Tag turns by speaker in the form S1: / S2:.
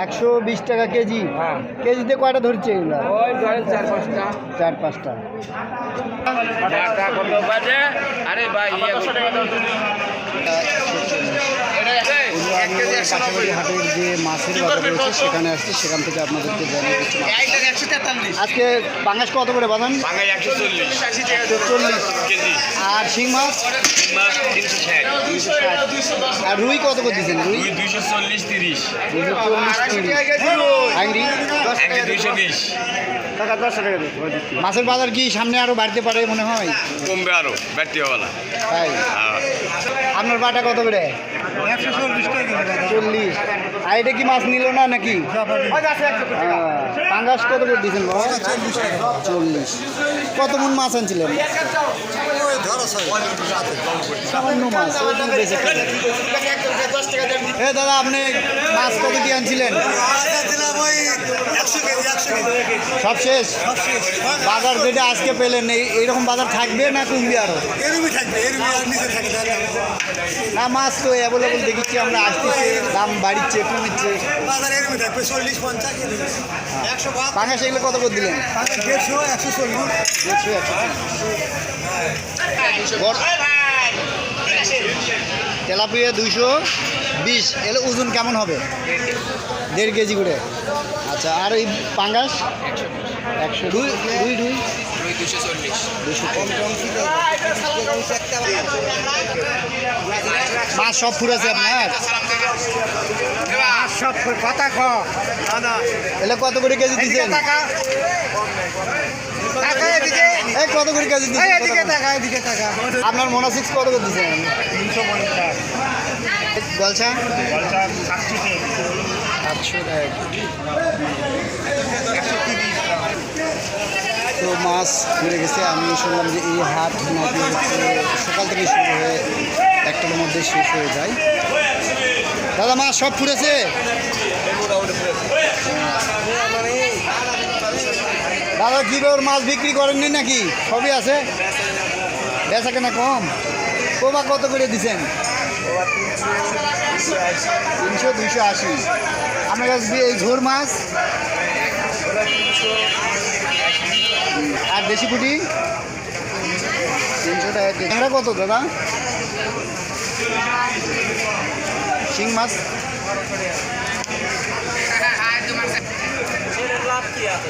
S1: একশো বিশ টাকা কেজি।
S2: হ্যাঁ।
S1: কেজিতে কয়টা ধরছে এগুলো?
S2: ওই চার পাঁচটা।
S1: চার পাঁচটা।
S2: টাকা কত বাজে। আরে ভাই ইয়ে এটা এক কেজি একশো নব্বই
S1: পাশাপাশি হাটের যে মাছের বাজার রয়েছে সেখানে আসছে সেখান থেকে আপনাদেরকে জানিয়ে দিচ্ছি আজকে বাংলাদেশ কত করে বাঁধান
S3: চল্লিশ। কেজি।
S1: আর শিং মাছ? আর রুই কত করে দিচ্ছেন? রুই?
S3: দুইশো চল্লিশ তিরিশ।
S1: চল্লিশ
S3: দুইশো বিশ।
S1: মাছের বাজার কি সামনে আরও বাড়তে পারে মনে হয়?
S3: কমবে আরও ব্যাটরি হওয়ালা
S1: তাই? আপনার বাটা কত করে? একশো চল্লিশ আর এটা কি মাছ নিল না নাকি? পাঙ্গাস কত করে দিয়েছেন বাবা? চল্লিশ। কত মন মাছ আনছিলেন? সামান্য মাছ দাদা আপনি মাছ কত দিয়ে আনছিলেন? সব শেষ? বাজার যেটা আজকে পেলেন এই এইরকম বাজার থাকবে না কমবে আরও? না মাছ তো অ্যাভেলেবল দেখেছি আমরা আসতেছে দাম বাড়িচ্ছে কমিচ্ছে পাঙ্গাস এগুলো কত করে দিলেন? দেড়শো একশো বড়- তেলাপিয়া দুইশো বিশ। এলে ওজন কেমন হবে? দেড় কেজি করে। আচ্ছা আর এই পাঙ্গাস একশো দুই দুই দুই? দুইশো দুশো মাছ সব ফুরাছে আপনার
S2: সব কথা খ
S1: এলে কত করে কেজি দিচ্ছেন?
S2: টাকা। এদিকে।
S1: এই কত করে কেজি
S2: এই এদিকে টাকা এদিকে টাকা।
S1: আপনার মোনাসিক্স কত করে দিচ্ছেন?
S2: সাতশো
S1: টাকা। তো মাছ ঘুরে গেছে। আমি শুনলাম যে এই হাট নাকি সকাল থেকে শুরু হয়ে একটার মধ্যে শেষ হয়ে যায়। দাদা, মাছ সব ফুরেছে দাদা কিলোর মাছ বিক্রি করেননি নাকি? সবই আছে? বেচা কেনা কম? কোবা কত করে দিছেন? তিনশো, দুইশো আশি। আপনার কাছে এই ঝোর মাছ? আর দেশি পুটি? তিনশো টাকা কত দাদা? শিং মাছ?
S2: লাভ কি আছে